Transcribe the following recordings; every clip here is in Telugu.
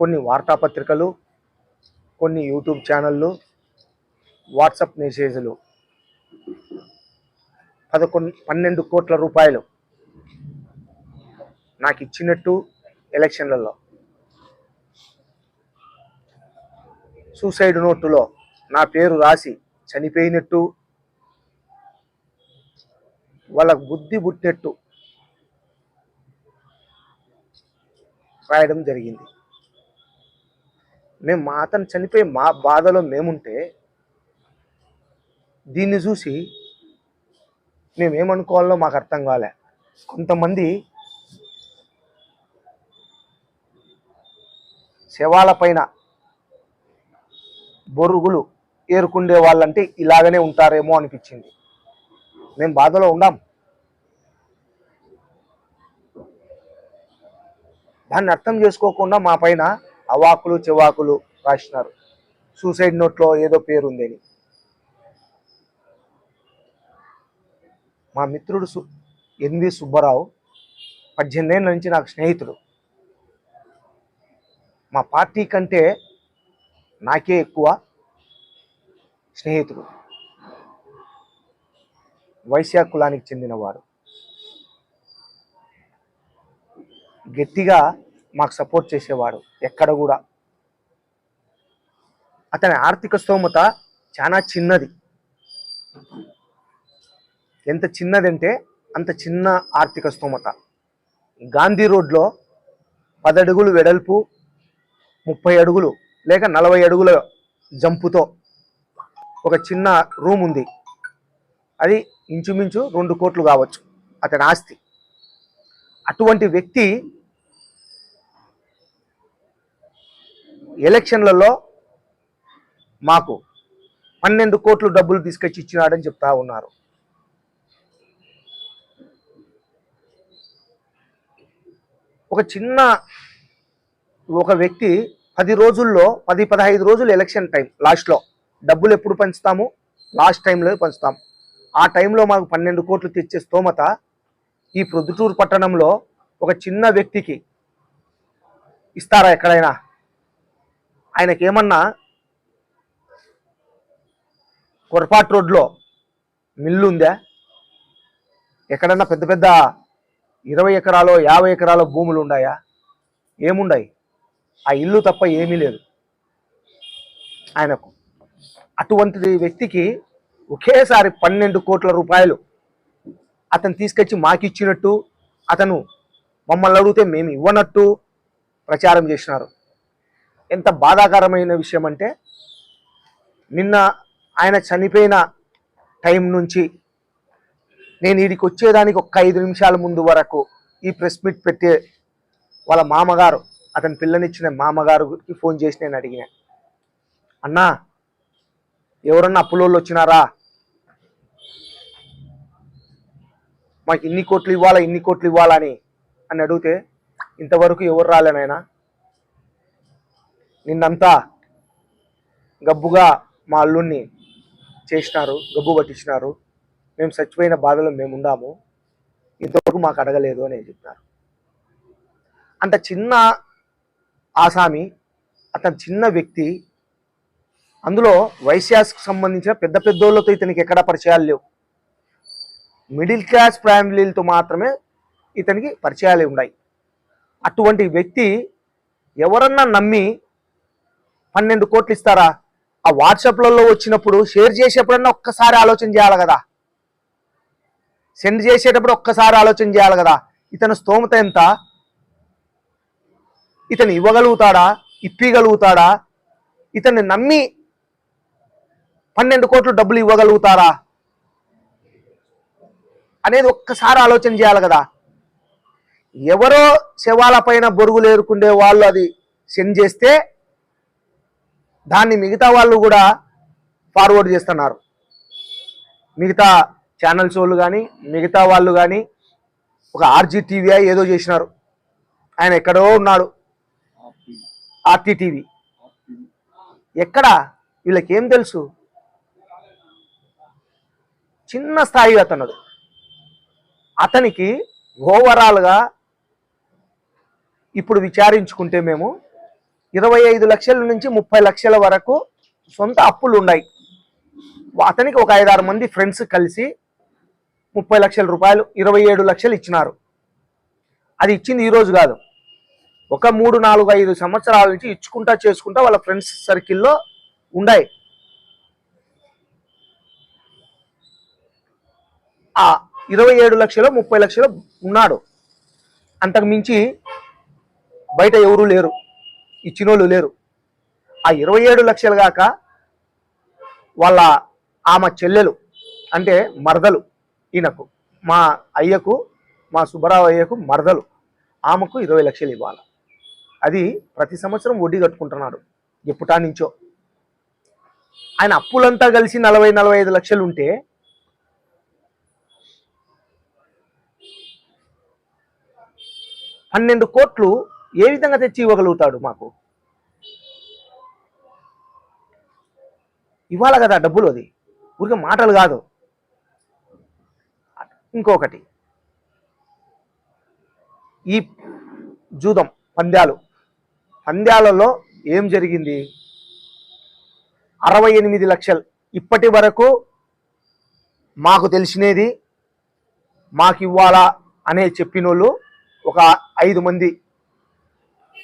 కొన్ని వార్తాపత్రికలు కొన్ని యూట్యూబ్ ఛానళ్ళు వాట్సాప్ మెసేజ్లు. పదకొండు పన్నెండు కోట్ల రూపాయలు నాకు ఇచ్చినట్టు ఎలక్షన్లలో. సూసైడ్ నోటులో నా పేరు రాసి చనిపోయినట్టు వాళ్ళకు బుద్ధి పుట్టినట్టు రాయడం జరిగింది. మేము మా అతను చనిపోయి మా బాధలో మేముంటే దీన్ని చూసి మేమేమనుకోవాలో మాకు అర్థం కాలే. కొంతమంది శవాల పైన బొరుగులు ఏరుకుండే వాళ్ళంటే ఇలాగనే ఉంటారేమో అనిపించింది. మేము బాధలో ఉన్నాం దాన్ని అర్థం చేసుకోకుండా మా పైన అవాకులు చెవాకులు రాసినారు. సూసైడ్ నోట్లో ఏదో పేరుంది అని. మా మిత్రుడు సు ఎన్వి సుబ్బారావు పద్దెనిమిది ఏళ్ళ నుంచి నాకు స్నేహితుడు. మా పార్టీ కంటే నాకే ఎక్కువ స్నేహితుడు. వైశ్య కులానికి చెందినవాడు. గట్టిగా మాకు సపోర్ట్ చేసేవాడు. ఎక్కడ కూడా. అతని ఆర్థిక స్తోమత చాలా చిన్నది. ఎంత చిన్నదంటే అంత చిన్న ఆర్థిక స్తోమత. గాంధీ రోడ్లో పదడుగులు వెడల్పు ముప్పై అడుగులు లేక నలభై అడుగుల జంపుతో ఒక చిన్న రూమ్ ఉంది. అది ఇంచుమించు రెండు కోట్లు కావచ్చు అతని ఆస్తి. అటువంటి వ్యక్తి ఎలక్షన్లలో మాకు పన్నెండు కోట్లు డబ్బులు తీసుకొచ్చి ఇచ్చినాడని చెప్తా ఉన్నారు. ఒక చిన్న ఒక వ్యక్తి పది రోజుల్లో పది పదహైదు రోజులు ఎలక్షన్ టైం లాస్ట్లో డబ్బులు ఎప్పుడు పంచుతాము? లాస్ట్ టైంలో పంచుతాము ఆ టైంలో మాకు పన్నెండు కోట్లు తెచ్చే స్తోమత ఈ ప్రొద్దుటూరు పట్టణంలో ఒక చిన్న వ్యక్తికి ఇస్తారా ఎక్కడైనా? ఆయనకి ఏమన్నా కొరపాటు రోడ్లో మిల్లు ఉందా ఎక్కడన్నా పెద్ద పెద్ద ఇరవై ఎకరాలో యాభై ఎకరాలో భూములు ఉన్నాయా ఏముండాయి? ఆ ఇల్లు తప్ప ఏమీ లేదు. ఆయనకు అటువంటి వ్యక్తికి ఒకేసారి పన్నెండు కోట్ల రూపాయలు అతను తీసుకొచ్చి మాకు ఇచ్చినట్టు అతను మమ్మల్ని అడిగితే మేము ఇవ్వనట్టు ప్రచారం చేసినారు. ఎంత బాధాకరమైన విషయం అంటే నిన్న ఆయన చనిపోయిన టైం నుంచి నేను వీడికి వచ్చేదానికి ఒక ఐదు నిమిషాల ముందు వరకు ఈ ప్రెస్ మీట్ పెట్టే వాళ్ళ మామగారు అతని పిల్లనిచ్చిన మామగారికి ఫోన్ చేసి నేను అడిగిన. అన్నా ఎవరన్నా అప్పులోళ్ళు వచ్చినారా? మాకు ఇన్ని కోట్లు ఇవ్వాలా ఇన్ని కోట్లు ఇవ్వాలా అని? అని అడిగితే ఇంతవరకు ఎవరు రాలేనాయనా నిన్నంతా గబ్బుగా మా అల్లుణ్ణి చేసినారు గబ్బు పట్టించినారు. మేము చచ్చిపోయిన బాధలో మేము ఉండాము. ఇంతవరకు మాకు అడగలేదు అని చెప్పినారు. అంత చిన్న ఆసామి అతను చిన్న వ్యక్తి. అందులో వైశ్యాస్కి సంబంధించిన పెద్ద పెద్దోళ్ళతో ఇతనికి ఎక్కడా పరిచయాలు లేవు. మిడిల్ క్లాస్ ఫ్యామిలీలతో మాత్రమే ఇతనికి పరిచయాలు ఉన్నాయి అటువంటి వ్యక్తి ఎవరన్నా నమ్మి పన్నెండు కోట్లు ఇస్తారా? ఆ వాట్సాప్లలో వచ్చినప్పుడు షేర్ చేసేప్పుడన్నా ఒక్కసారి ఆలోచన చేయాలి కదా. సెండ్ చేసేటప్పుడు ఒక్కసారి ఆలోచన చేయాలి కదా. ఇతని స్తోమత ఎంత? ఇతను ఇవ్వగలుగుతాడా? ఇప్పగలుగుతాడా? ఇతన్ని నమ్మి పన్నెండు కోట్లు డబ్బులు ఇవ్వగలుగుతారా? అనేది ఒక్కసారి ఆలోచన చేయాలి కదా. ఎవరో శవాల పైన బొరుగులు ఏరుకుండే వాళ్ళు అది సెండ్ చేస్తే దాన్ని మిగతా వాళ్ళు కూడా ఫార్వర్డ్ చేస్తున్నారు. మిగతా ఛానల్స్ వాళ్ళు కానీ మిగతా వాళ్ళు కానీ ఒక ఆర్జీ టీవీ ఏదో చేసినారు. ఆయన ఎక్కడో ఉన్నాడు. RT TV. ఎక్కడ? వీళ్ళకి ఏం తెలుసు? చిన్న స్థాయి అతను అతనికి ఓవరాల్గా ఇప్పుడు విచారించుకుంటే మేము ఇరవై ఐదు లక్షల నుంచి ముప్పై లక్షల వరకు సొంత అప్పులు ఉన్నాయి. అతనికి ఒక ఐదారు మంది ఫ్రెండ్స్ కలిసి ముప్పై లక్షల రూపాయలు ఇరవై ఏడు లక్షలు ఇచ్చినారు. అది ఇచ్చింది ఈరోజు కాదు. ఒక మూడు నాలుగు ఐదు సంవత్సరాల నుంచి ఇచ్చుకుంటా చేసుకుంటా వాళ్ళ ఫ్రెండ్స్ సర్కిల్లో ఉన్నాయి ఆ ఇరవై ఏడు లక్షలు ముప్పై లక్షలు ఉన్నాడు. అంతకు మించి బయట ఎవరూ లేరు. ఇచ్చినోళ్ళు లేరు. ఆ ఇరవై ఏడు లక్షలు కాక వాళ్ళ ఆమె చెల్లెలు అంటే మరదలు ఈయనకు మా అయ్యకు మా సుబ్బరావు అయ్యకు మరదలు. ఆమెకు ఇరవై లక్షలు ఇవ్వాలి. అది ప్రతి సంవత్సరం వడ్డీ కట్టుకుంటున్నాడు ఎప్పుటా నుంచో. ఆయన అప్పులంతా కలిసి నలభై నలభై ఐదు లక్షలు ఉంటే పన్నెండు కోట్లు ఏ విధంగా తెచ్చి ఇవ్వగలుగుతాడు మాకు? ఇవ్వాలి కదా డబ్బులు అది? ఊరికే మాటలు కాదు. ఇంకొకటి. ఈ జూదం పంద్యాలు. పంద్యాలలో ఏం జరిగింది? అరవై ఎనిమిది లక్షలు. ఇప్పటి వరకు మాకు తెలిసినది మాకు ఇవ్వాలా అనే చెప్పినోళ్ళు ఒక ఐదు మంది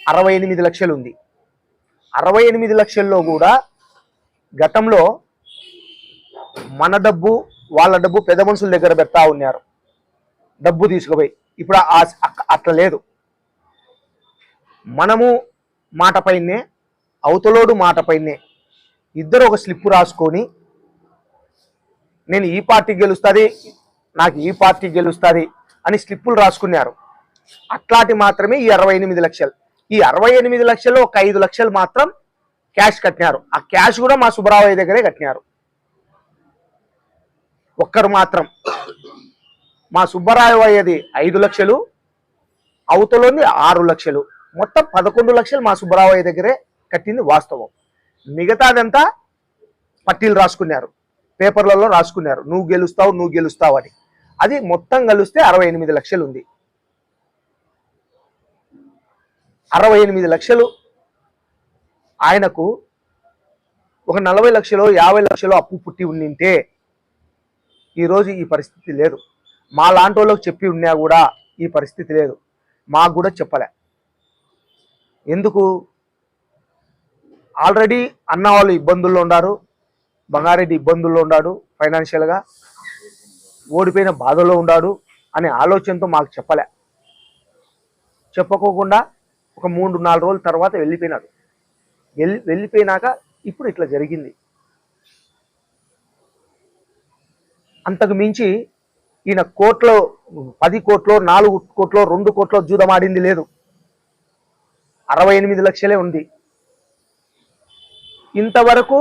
అరవై ఎనిమిది లక్షలు ఉంది అరవై ఎనిమిది లక్షల్లో కూడా గతంలో మన డబ్బు వాళ్ళ డబ్బు పెద్ద మనుషుల దగ్గర పెడతా ఉన్నారు. డబ్బు తీసుకుపోయి. ఇప్పుడు ఆ అక్క- అట్లా లేదు. మనము మాట పైనే అవతలోడు మాట పైనే ఇద్దరు ఒక స్లిప్ రాసుకొని నేను ఈ పార్టీ గెలుస్తుంది నాకు ఈ పార్టీ గెలుస్తుంది అని స్లిప్పులు రాసుకున్నారు. అట్లాంటి మాత్రమే ఈ అరవై ఎనిమిది లక్షలు. ఈ అరవై ఎనిమిది లక్షల్లో ఒక ఐదు లక్షలు మాత్రం క్యాష్ కట్టినారు. ఆ క్యాష్ కూడా మా సుబ్బరావయ్య దగ్గరే కట్టినారు. ఒక్కరు మాత్రం. మా సుబ్బరావయ్యది ఐదు లక్షలు అవతలోని ఆరు లక్షలు. మొత్తం పదకొండు లక్షలు మా సుబ్బరావయ్య దగ్గరే కట్టింది వాస్తవం. మిగతాదంతా పట్టీలు రాసుకున్నారు. పేపర్లలో రాసుకున్నారు. నువ్వు గెలుస్తావు నువ్వు గెలుస్తావు అని. అది మొత్తం కలిస్తే అరవై ఎనిమిది లక్షలు ఉంది అరవై ఎనిమిది లక్షలు ఆయనకు ఒక నలభై లక్షలు యాభై లక్షలు అప్పు పుట్టి ఉండింటే ఈరోజు ఈ పరిస్థితి లేదు. మా లాంటి వాళ్ళకి చెప్పి ఉన్నా కూడా ఈ పరిస్థితి లేదు. మాకు కూడా చెప్పలే. ఎందుకు? ఆల్రెడీ అన్న వాళ్ళు ఇబ్బందుల్లో ఉన్నారు. బంగారెడ్డి ఇబ్బందుల్లో ఉన్నాడు ఫైనాన్షియల్గా. ఓడిపోయిన బాధలో ఉన్నాడు అనే ఆలోచనతో మాకు చెప్పలే. చెప్పుకోకుండా ఒక మూడు నాలుగు రోజుల తర్వాత వెళ్ళిపోయినాడు. వెళ్ళి వెళ్ళిపోయినాక ఇప్పుడు ఇట్లా జరిగింది. అంతకు మించి ఈయన కోట్లో పది కోట్లో నాలుగు కోట్లో రెండు కోట్లో జూదమాడింది లేదు. అరవై ఎనిమిది లక్షలే ఉంది. ఇంతవరకు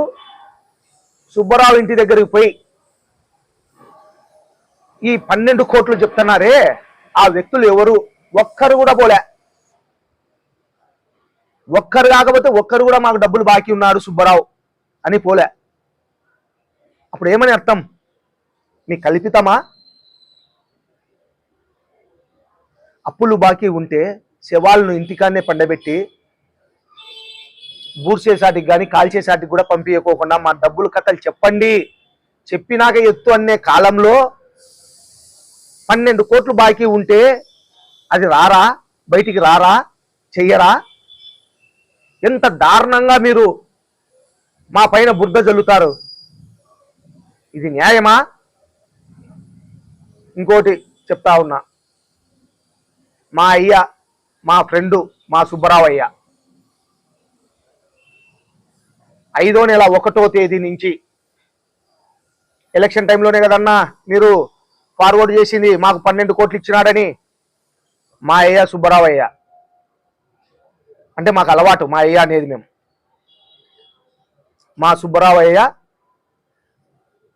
సుబ్బరావు ఇంటి దగ్గరికి పోయి ఈ పన్నెండు కోట్లు చెప్తున్నారే ఆ వ్యక్తులు ఎవరు? ఒక్కరు కూడా పోలే. ఒక్కరు కాకపోతే ఒక్కరు కూడా మాకు డబ్బులు బాకీ ఉన్నాడు సుబ్బారావు అని పోలే. అప్పుడు ఏమని అర్థం? మీ కల్పితమా? అప్పులు బాకీ ఉంటే శవాలను ఇంటికాన్నే పండబెట్టి బూర్చేసాటికి కానీ కాల్చేసాటికి కూడా పంపించకోకుండా మా డబ్బులు కథలు చెప్పండి. చెప్పినాక ఎత్తు అనే కాలంలో పన్నెండు కోట్లు బాకీ ఉంటే అది రారా? బయటికి రారా? చెయ్యరా? ఎంత దారుణంగా మీరు మా పైన బుద్ధ జల్లుతారు? ఇది న్యాయమా? ఇంకోటి చెప్తా ఉన్నా. మా అయ్య మా ఫ్రెండు మా సుబ్బరావయ్య. ఐదో నెల ఒకటో తేదీ నుంచి ఎలక్షన్ టైంలోనే కదన్నా మీరు ఫార్వర్డ్ చేసింది మాకు పన్నెండు కోట్లు ఇచ్చినాడని మా అయ్య సుబ్బరావయ్య. అంటే మాకు అలవాటు మా అయ్య అనేది మేము. మా సుబ్బరావయ్య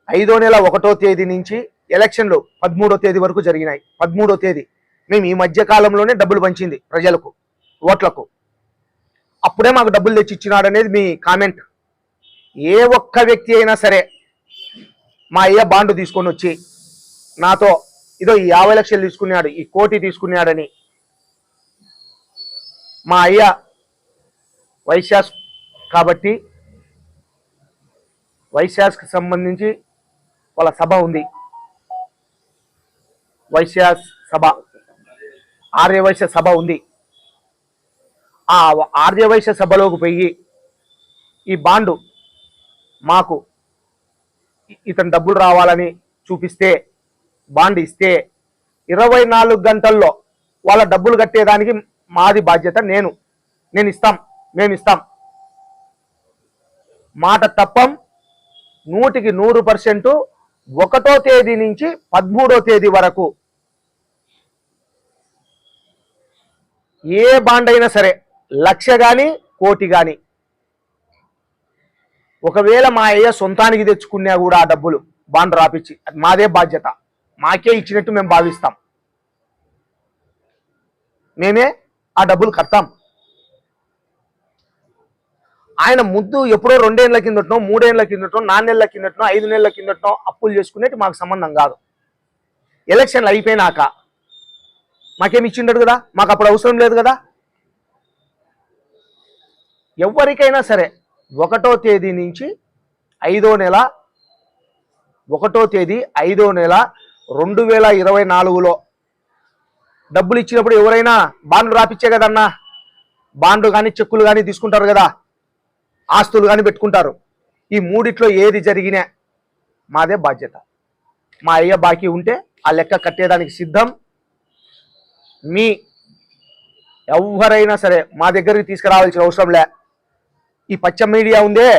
ఐదో నెల ఒకటో తేదీ నుంచి ఎలక్షన్లు పదమూడో తేదీ వరకు జరిగినాయి. పదమూడో తేదీ. మేము ఈ మధ్య కాలంలోనే డబ్బులు పంచింది ప్రజలకు ఓట్లకు. అప్పుడే మాకు డబ్బులు తెచ్చిచ్చినాడు అనేది మీ కామెంట్. ఏ ఒక్క వ్యక్తి అయినా సరే మా అయ్య బాండు తీసుకొని వచ్చి నాతో ఇదో ఈ యాభై లక్షలు తీసుకున్నాడు ఈ కోటి తీసుకున్నాడని మా అయ్య వైశాస్ కాబట్టి వైశాస్కి సంబంధించి వాళ్ళ సభ ఉంది. వైశ్యాస్ సభ. ఆర్యవైశ్య సభ ఉంది. ఆ ఆర్యవైశ్య సభలోకి పోయి ఈ బాండు మాకు ఇతను డబ్బులు రావాలని చూపిస్తే బాండ్ ఇస్తే ఇరవై నాలుగు గంటల్లో వాళ్ళ డబ్బులు కట్టేదానికి మాది బాధ్యత నేను. నేను ఇస్తాం. మేము ఇస్తాం. మాట తప్పం. నూటికి నూరు పర్సెంట్ ఒకటో తేదీ నుంచి పదమూడో తేదీ వరకు. ఏ బాండ్ అయినా సరే లక్ష కానీ కోటి కానీ ఒకవేళ మా అయ్య సొంతానికి తెచ్చుకున్నా కూడా ఆ డబ్బులు బాండ్ రాపిచ్చి అది మాదే బాధ్యత. మాకే ఇచ్చినట్టు మేము భావిస్తాం. మేమే ఆ డబ్బులు కడతాం. ఆయన ముద్దు ఎప్పుడో రెండేళ్ళ కిందటో మూడేళ్ళ కిందటో నాలుగేళ్ళ కిందటో ఐదు నెలల కిందటో అప్పులు చేసుకునేటి మాకు సంబంధం కాదు. ఎలక్షన్లు అయిపోయినాక మాకేమి ఇచ్చిండడు కదా? మాకు అప్పుడు అవసరం లేదు కదా? ఎవరికైనా సరే ఒకటో తేదీ నుంచి ఐదో నెల ఒకటో తేదీ ఐదో నెల రెండు వేల ఇరవై నాలుగులో డబ్బులు ఇచ్చినప్పుడు ఎవరైనా బాండ్లు రాపిచ్చే కదన్నా? బాండ్లు కానీ చెక్కులు కానీ తీసుకుంటారు కదా? ఆస్తులు కానీ పెట్టుకుంటారు. ఈ మూడిట్లో ఏది జరిగినా మాదే బాధ్యత. మా అయ్య బాకీ ఉంటే ఆ లెక్క కట్టేదానికి సిద్ధం. మీ ఎవరైనా సరే మా దగ్గరికి తీసుకురావాల్సిన అవసరం లే. ఈ పచ్చ మీడియా ఉందే.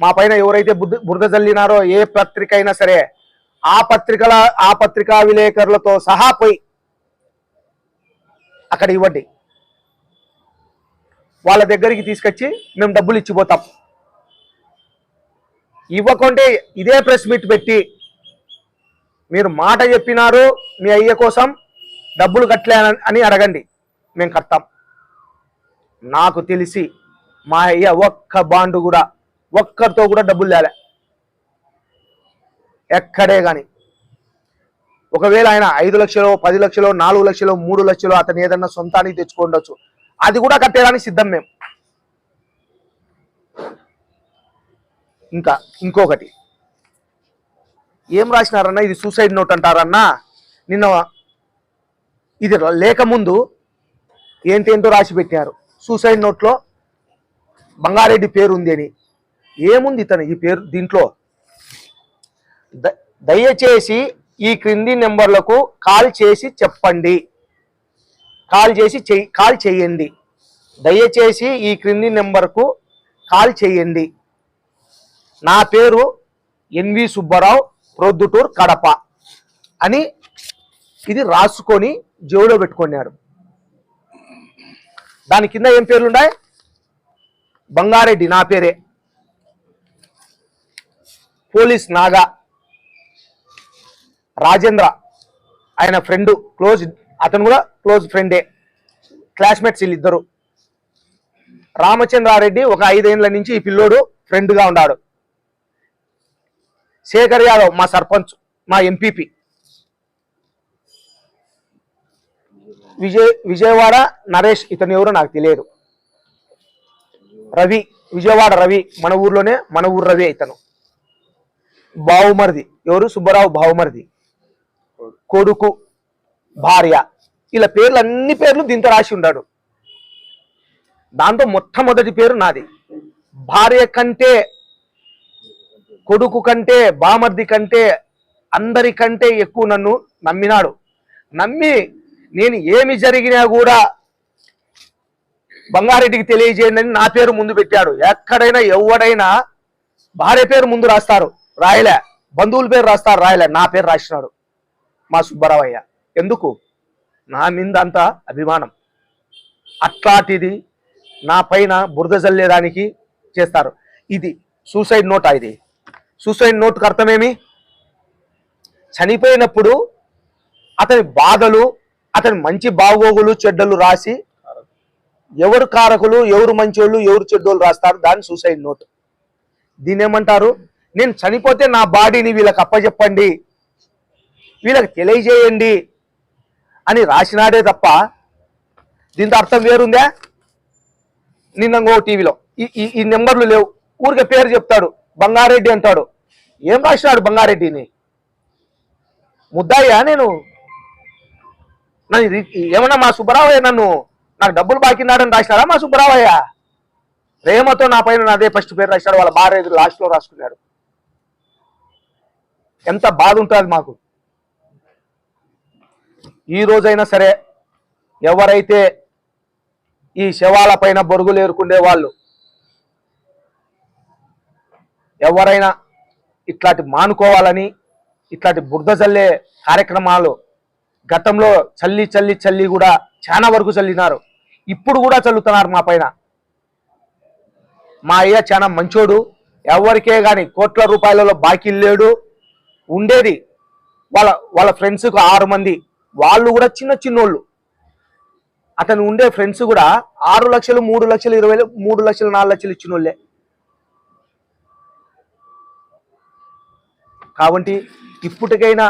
మా పైన ఎవరైతే బుద్ధ బురద జల్లినారో ఏ పత్రిక అయినా సరే ఆ పత్రికల ఆ పత్రికా విలేకరులతో సహా పోయి అక్కడ ఇవ్వండి. వాళ్ళ దగ్గరికి తీసుకొచ్చి మేము డబ్బులు ఇచ్చిపోతాం. ఇవ్వకుంటే ఇదే ప్రెస్ మీట్ పెట్టి మీరు మాట చెప్పినారు మీ అయ్య కోసం డబ్బులు కట్టలే అని- అడగండి. మేము కడతాం. నాకు తెలిసి మా అయ్య ఒక్క బాండు కూడా ఒక్కరితో కూడా డబ్బులు తేలే ఎక్కడే కానీ ఒకవేళ ఆయన ఐదు లక్షలు పది లక్షలో నాలుగు లక్షలు మూడు లక్షలు అతను ఏదన్నా సొంతానికి తెచ్చుకోండొచ్చు. అది కూడా కట్టేయడానికి సిద్ధం మేము ఇంకా ఇంకొకటి. ఏం రాసినారన్నా? ఇది సూసైడ్ నోట్ అంటారన్నా. నిన్న ఇది లేకముందు ఏంటేంటో రాసి పెట్టారు సూసైడ్ నోట్లో బంగారెడ్డి పేరు ఉంది అని. ఏముంది ఇతను ఈ పేరు దీంట్లో? ద- దయచేసి ఈ క్రింది నెంబర్లకు కాల్ చేసి చెప్పండి. కాల్ చేసి చెయ్యి కాల్ చేయండి. దయచేసి ఈ క్రింది నెంబర్కు కాల్ చేయండి. నా పేరు ఎన్వి సుబ్బారావు ప్రొద్దుటూర్ కడప అని ఇది రాసుకొని జోలో పెట్టుకున్నాడు. దాని కింద ఏం పేర్లున్నాయి? బంగారెడ్డి నా పేరే. పోలీస్ నాగా. రాజేంద్ర ఆయన ఫ్రెండ్ క్లోజ్ అతను కూడా క్లోజ్ ఫ్రెండే. క్లాస్మేట్స్ వీళ్ళిద్దరు. రామచంద్రారెడ్డి ఒక ఐదేళ్ళ నుంచి ఈ పిల్లోడు ఫ్రెండ్గా ఉన్నాడు శేఖర్ యాదవ్ మా సర్పంచ్ మా ఎంపీపీ. విజయ్ విజయవాడ నరేష్ ఇతను ఎవరో నాకు తెలియదు. రవి విజయవాడ రవి మన ఊర్లోనే మన ఊరు రవి ఇతను. బావుమరిది ఎవరు? సుబ్బరావు బావుమరిది. కొడుకు భార్య. ఇలా పేర్లు అన్ని పేర్లు దీంతో రాసి ఉన్నాడు దాంతో మొట్టమొదటి పేరు నాది. భార్య కంటే కొడుకు కంటే బామర్ది కంటే అందరికంటే ఎక్కువ నన్ను నమ్మినాడు. నమ్మి నేను ఏమి జరిగినా కూడా బంగారెడ్డికి తెలియజేయండి అని నా పేరు ముందు పెట్టాడు. ఎక్కడైనా ఎవడైనా భార్య పేరు ముందు రాస్తారు. రాయలే. బంధువుల పేరు రాస్తారు. రాయలే. నా పేరు రాసినాడు మా సుబ్బరావయ్య. ఎందుకు? నా మీద అంత అభిమానం. అట్లాంటిది నా పైన బురద జల్లేదానికి చేస్తారు. ఇది సూసైడ్ నోటా ఇది. సూసైడ్ నోట్కి అర్థమేమి? చనిపోయినప్పుడు అతని బాధలు అతని మంచి బాగోగులు చెడ్డలు రాసి ఎవరు కారకులు ఎవరు మంచోళ్ళు ఎవరు చెడ్డోళ్ళు రాస్తారు? దాన్ని సూసైడ్ నోట్. దీన్ని ఏమంటారు? నేను చనిపోతే నా బాడీని వీళ్ళకి అప్పచెప్పండి వీళ్ళకి తెలియజేయండి. అని రాసినాడే తప్ప దీంతో అర్థం వేరుందా? నిన్న టీవీలో. ఈ ఈ- ఈ నెంబర్లు లేవు. ఊరికే పేరు చెప్తాడు. బంగారెడ్డి అంటాడు. ఏం రాసినాడు బంగారెడ్డిని? ముద్దాయ్యా నేను? నన్ను ఏమన్నా మా సుబ్బరావయ్య నన్ను నాకు డబ్బులు బాకిన్నాడని రాసినాడా మా సుబ్బరావయ్య? ప్రేమతో నా పైన అదే ఫస్ట్ పేరు రాశాడు వాళ్ళ భార్య లాస్ట్లో రాసుకున్నాడు. ఎంత బాధ ఉంటుంది మాకు. ఈ రోజైనా సరే ఎవరైతే ఈ శవాల పైన బొరుగులు ఏరుకుండే వాళ్ళు ఎవరైనా ఇట్లాంటి మానుకోవాలని ఇట్లాంటి బురద చల్లే కార్యక్రమాలు గతంలో చల్లి చల్లి చల్లి కూడా చాలా వరకు చల్లినారు. ఇప్పుడు కూడా చల్లుతున్నారు మా పైన. మా అయ్య చాలా మంచోడు ఎవరికే కానీ కోట్ల రూపాయలలో బాకీ లేడు. ఉండేది వాళ్ళ వాళ్ళ ఫ్రెండ్స్కు ఆరు మంది వాళ్ళు కూడా చిన్న చిన్నోళ్ళు. అతను ఉండే ఫ్రెండ్స్ కూడా ఆరు లక్షలు మూడు లక్షలు ఇరవై మూడు లక్షలు నాలుగు లక్షలు ఇచ్చిన వాళ్ళే కాబట్టి ఇప్పటికైనా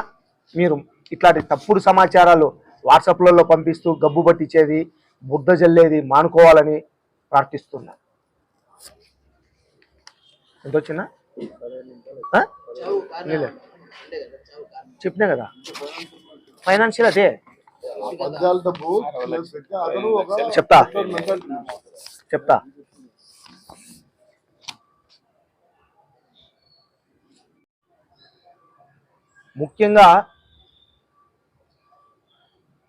మీరు ఇట్లాంటి తప్పుడు సమాచారాలు వాట్సాప్లలో పంపిస్తూ గబ్బు పట్టించేది బుద్ధ జల్లేది మానుకోవాలని ప్రార్థిస్తున్నా. ఎంత వచ్చిందా? చెప్పినా కదా? ఫైనాన్షియల్ అదే. చెప్తా. చెప్తా. ముఖ్యంగా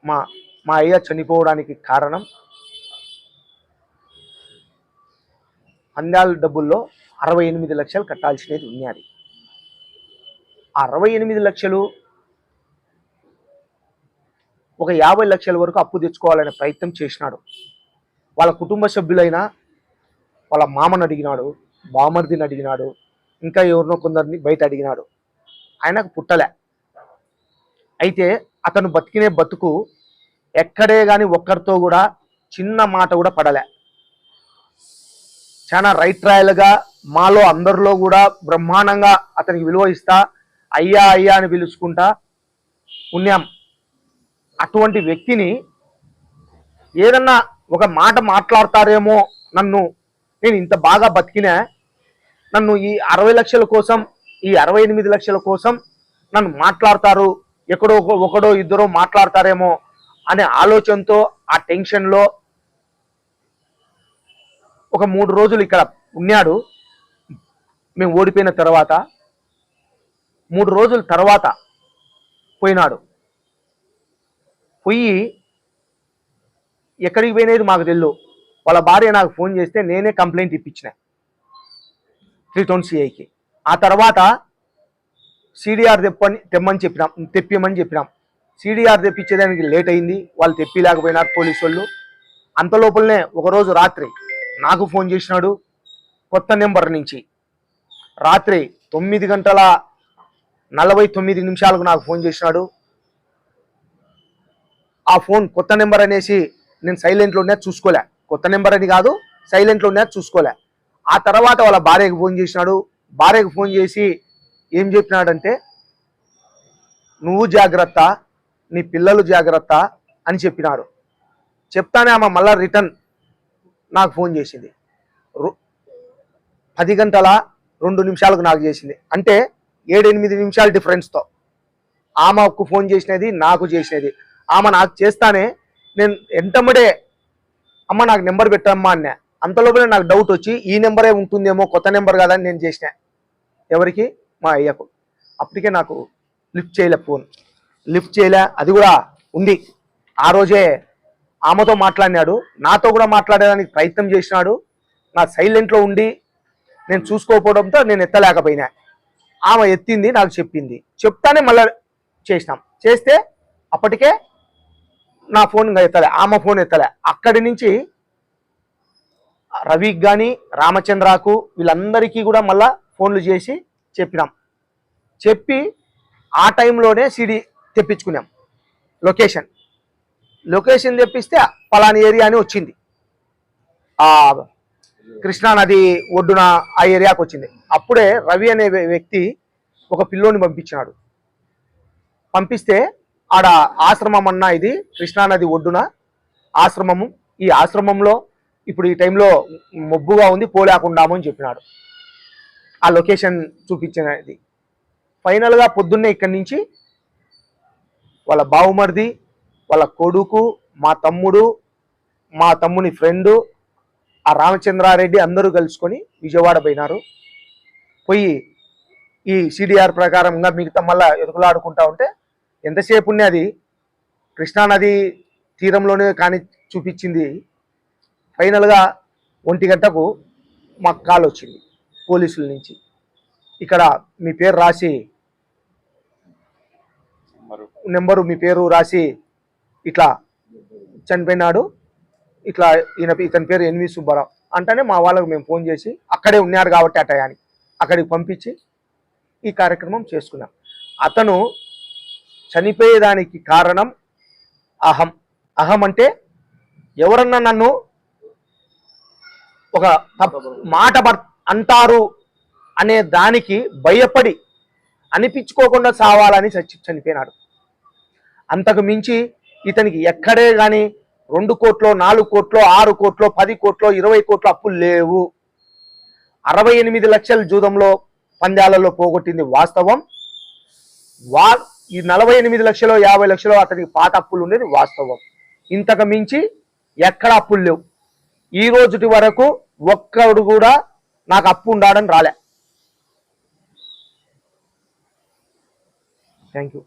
మా మా అయ్య చనిపోవడానికి కారణం అందాల డబ్బుల్లో అరవై ఎనిమిది లక్షలు కట్టాల్సినది ఉన్నది. ఆ అరవై ఎనిమిది లక్షలు ఒక యాభై లక్షల వరకు అప్పు తెచ్చుకోవాలనే ప్రయత్నం చేసినాడు. వాళ్ళ కుటుంబ సభ్యులైనా వాళ్ళ మామను అడిగినాడు బామర్దిని అడిగినాడు ఇంకా ఎవరినో కొందరిని బయట అడిగినాడు. ఆయనకు పుట్టలే. అయితే అతను బతికినే బతుకు ఎక్కడే కానీ ఒక్కరితో కూడా చిన్న మాట కూడా పడలే. చాలా రైట్ రాయలుగా మాలో అందరిలో కూడా బ్రహ్మాండంగా అతనికి విలువ ఇస్తా అయ్యా అయ్యా అని పిలుచుకుంటా ఉన్నాం. అటువంటి వ్యక్తిని ఏదన్నా ఒక మాట మాట్లాడతారేమో నన్ను నేను ఇంత బాగా బతికినా నన్ను ఈ అరవై లక్షల కోసం ఈ అరవై ఎనిమిది లక్షల కోసం నన్ను మాట్లాడతారు ఎక్కడో ఒక- ఒకడో ఇద్దరో మాట్లాడతారేమో అనే ఆలోచనతో ఆ టెన్షన్లో ఒక మూడు రోజులు ఇక్కడ ఉన్నాడు. మేము ఓడిపోయిన తర్వాత మూడు రోజుల తర్వాత పోయినాడు. పోయి ఎక్కడికి పోయినది మాకు తెలియదు వాళ్ళ భార్య నాకు ఫోన్ చేస్తే నేనే కంప్లైంట్ ఇప్పించిన. త్రీ టౌన్ సిఐకి. ఆ తర్వాత సిడిఆర్ తెప్పని తెమ్మని చెప్పినాం. తెప్పిమని చెప్పినాం. సిడిఆర్ తెప్పించేదానికి లేట్ అయింది. వాళ్ళు తెప్పిలేకపోయినారు పోలీసు వాళ్ళు. అంత లోపలనే ఒకరోజు రాత్రి నాకు ఫోన్ చేసినాడు కొత్త నెంబర్ నుంచి. రాత్రి తొమ్మిది గంటల నలభై తొమ్మిది నిమిషాలకు నాకు ఫోన్ చేసినాడు. ఆ ఫోన్ కొత్త నెంబర్ అనేసి నేను సైలెంట్లో ఉన్నది చూసుకోలే. కొత్త నెంబర్ అని కాదు సైలెంట్లో ఉన్నది చూసుకోలే. ఆ తర్వాత వాళ్ళ భార్యకు ఫోన్ చేసినాడు. భార్యకు ఫోన్ చేసి ఏం చెప్పినాడంటే నువ్వు జాగ్రత్త నీ పిల్లలు జాగ్రత్త అని చెప్పినాడు. చెప్తానే ఆమె మళ్ళా రిటర్న్ నాకు ఫోన్ చేసింది. రు- పది గంటల రెండు నిమిషాలకు నాకు చేసింది. అంటే ఏడు ఎనిమిది నిమిషాల డిఫరెన్స్తో ఆమెకు ఫోన్ చేసినది నాకు చేసినది. ఆమె నాకు చేస్తానే నేను ఎంతమ్మడే అమ్మ నాకు నెంబర్ పెట్టమ్మా అన్నా. అంతలోపల నాకు డౌట్ వచ్చి ఈ నెంబరే ఉంటుందేమో కొత్త నెంబర్ కాదని నేను చేసిన. ఎవరికి? మా అయ్యకు. అప్పటికే నాకు లిఫ్ట్ చేయలే ఫోన్. లిఫ్ట్ చేయలే అది కూడా ఉంది. ఆ రోజే ఆమెతో మాట్లాడినాడు. నాతో కూడా మాట్లాడడానికి ప్రయత్నం చేసినాడు. నా సైలెంట్లో ఉండి నేను చూసుకోకపోవడంతో నేను ఎత్తలేకపోయినా. ఆమె ఎత్తింది నాకు చెప్పింది. చెప్తానే మళ్ళీ చేసినాం. చేస్తే అప్పటికే నా ఫోన్ ఇంకా ఎత్తలే ఆమె ఫోన్ ఎత్తలే. అక్కడి నుంచి రవికి కానీ రామచంద్రకు వీళ్ళందరికీ కూడా మళ్ళా ఫోన్లు చేసి చెప్పినాం. చెప్పి ఆ టైంలోనే సిడి తెప్పించుకున్నాం. లొకేషన్. లొకేషన్ తెప్పిస్తే పలాని ఏరియా అని వచ్చింది. ఆ కృష్ణా నది ఒడ్డున ఆ ఏరియాకి వచ్చింది. అప్పుడే రవి అనే వ్యక్తి ఒక పిల్లోని పంపించినాడు. పంపిస్తే ఆడ ఆశ్రమం అన్న ఇది కృష్ణానది ఒడ్డున ఆశ్రమము. ఈ ఆశ్రమంలో ఇప్పుడు ఈ టైంలో మొబ్బుగా ఉంది పోలేకుండాము అని చెప్పినాడు. ఆ లొకేషన్ చూపించినది. ఫైనల్గా పొద్దున్నే ఇక్కడి నుంచి వాళ్ళ బావుమరిది వాళ్ళ కొడుకు మా తమ్ముడు మా తమ్ముని ఫ్రెండు ఆ రామచంద్రారెడ్డి అందరూ కలుసుకొని విజయవాడ పోయినారు. పోయి ఈ సిడిఆర్ ప్రకారంగా మిగతా మళ్ళీ ఎదుగులాడుకుంటా ఉంటే ఎంతసేపు ఉంది అది? కృష్ణానది తీరంలోనే కానీ చూపించింది. ఫైనల్గా ఒంటి గంటకు మాకు కాల్ వచ్చింది పోలీసుల నుంచి. ఇక్కడ మీ పేరు రాసి నెంబరు. మీ పేరు రాసి ఇట్లా చనిపోయినాడు. ఇట్లా ఈయన ఇతని పేరు ఎన్వి సుబ్బారావు. అంటేనే మా వాళ్ళకు మేము ఫోన్ చేసి అక్కడే ఉన్నారు కాబట్టి ఆ టయానికి అక్కడికి పంపించి ఈ కార్యక్రమం చేసుకున్నాం. అతను చనిపోయేదానికి కారణం అహం. అహం అంటే ఎవరన్నా నన్ను ఒక మాట అంటారు అనే దానికి భయపడి అనిపించుకోకుండా సావాలని చచ్చి చనిపోయినాడు. అంతకు మించి ఇతనికి ఎక్కడే కానీ రెండు కోట్లో నాలుగు కోట్లో ఆరు కోట్లో పది కోట్లో ఇరవై కోట్లు అప్పులు లేవు. అరవై ఎనిమిది లక్షల జూదంలో పందాలలో పోగొట్టింది వాస్తవం. వా ఈ నలభై ఎనిమిది లక్షలు యాభై లక్షలు అతనికి పాత అప్పులు ఉండేది వాస్తవం. ఇంతకు మించి ఎక్కడ అప్పులు లేవు. ఈ రోజుటి వరకు ఒక్కడు కూడా నాకు అప్పు ఉండాడని రాలే. Thank you